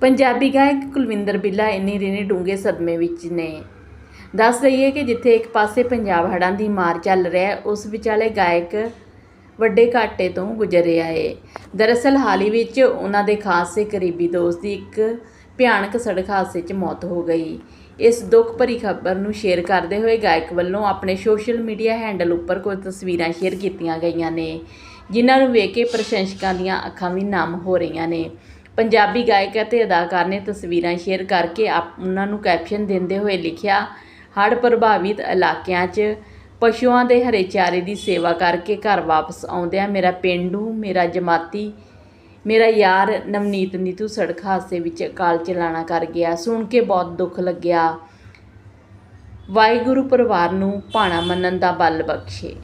ਪੰਜਾਬੀ ਗਾਇਕ ਕੁਲਵਿੰਦਰ ਬਿੱਲਾ ਇੰਨੇ ਰਿਨੇ ਡੂੰਘੇ ਸਦਮੇ ਵਿੱਚ ਨੇ। ਦੱਸ ਦਈਏ ਕਿ ਜਿੱਥੇ ਇੱਕ ਪਾਸੇ ਪੰਜਾਬ ਹੜ੍ਹਾਂ ਦੀ ਮਾਰ ਚੱਲ ਰਿਹਾ ਉਸ ਵਿਚਾਲੇ ਗਾਇਕ ਵੱਡੇ ਘਾਟੇ ਤੋਂ ਗੁਜ਼ਰ ਰਿਹਾ ਹੈ। ਦਰਅਸਲ ਹਾਲ ਹੀ ਵਿੱਚ ਉਹਨਾਂ ਦੇ ਖਾਸੇ ਕਰੀਬੀ ਦੋਸਤ ਦੀ ਇੱਕ ਭਿਆਨਕ ਸੜਕ ਹਾਦਸੇ 'ਚ ਮੌਤ ਹੋ ਗਈ। ਇਸ ਦੁੱਖ ਭਰੀ ਖਬਰ ਨੂੰ ਸ਼ੇਅਰ ਕਰਦੇ ਹੋਏ ਗਾਇਕ ਵੱਲੋਂ ਆਪਣੇ ਸੋਸ਼ਲ ਮੀਡੀਆ ਹੈਂਡਲ ਉੱਪਰ ਕੁਝ ਤਸਵੀਰਾਂ ਸ਼ੇਅਰ ਕੀਤੀਆਂ ਗਈਆਂ ਨੇ, ਜਿਨ੍ਹਾਂ ਨੂੰ ਵੇਖ ਕੇ ਪ੍ਰਸ਼ੰਸਕਾਂ ਦੀਆਂ ਅੱਖਾਂ ਵੀ ਨਮ ਹੋ ਰਹੀਆਂ ਨੇ। ਪੰਜਾਬੀ ਗਾਇਕ ਅਤੇ ਅਦਾਕਾਰ ਨੇ ਤਸਵੀਰਾਂ ਸ਼ੇਅਰ ਕਰਕੇ ਆਪ ਉਹਨਾਂ ਨੂੰ ਕੈਪਸ਼ਨ ਦਿੰਦੇ ਹੋਏ ਲਿਖਿਆ, ਹੜ੍ਹ ਪ੍ਰਭਾਵਿਤ ਇਲਾਕਿਆਂ 'ਚ ਪਸ਼ੂਆਂ ਦੇ ਹਰੇ ਚਾਰੇ ਦੀ ਸੇਵਾ ਕਰਕੇ ਘਰ ਵਾਪਸ ਆਉਂਦਿਆਂ ਮੇਰਾ ਪਿੰਡੂ, ਮੇਰਾ ਜਮਾਤੀ, ਮੇਰਾ ਯਾਰ ਨਵਨੀਤ ਨੀਤੂ ਸੜਕ ਹਾਦਸੇ ਵਿੱਚ ਅਕਾਲ ਚਲਾਣਾ ਕਰ ਗਿਆ। ਸੁਣ ਕੇ ਬਹੁਤ ਦੁੱਖ ਲੱਗਿਆ। ਵਾਹਿਗੁਰੂ ਪਰਿਵਾਰ ਨੂੰ ਭਾਣਾ ਮੰਨਣ ਦਾ ਬਲ ਬਖਸ਼ੇ।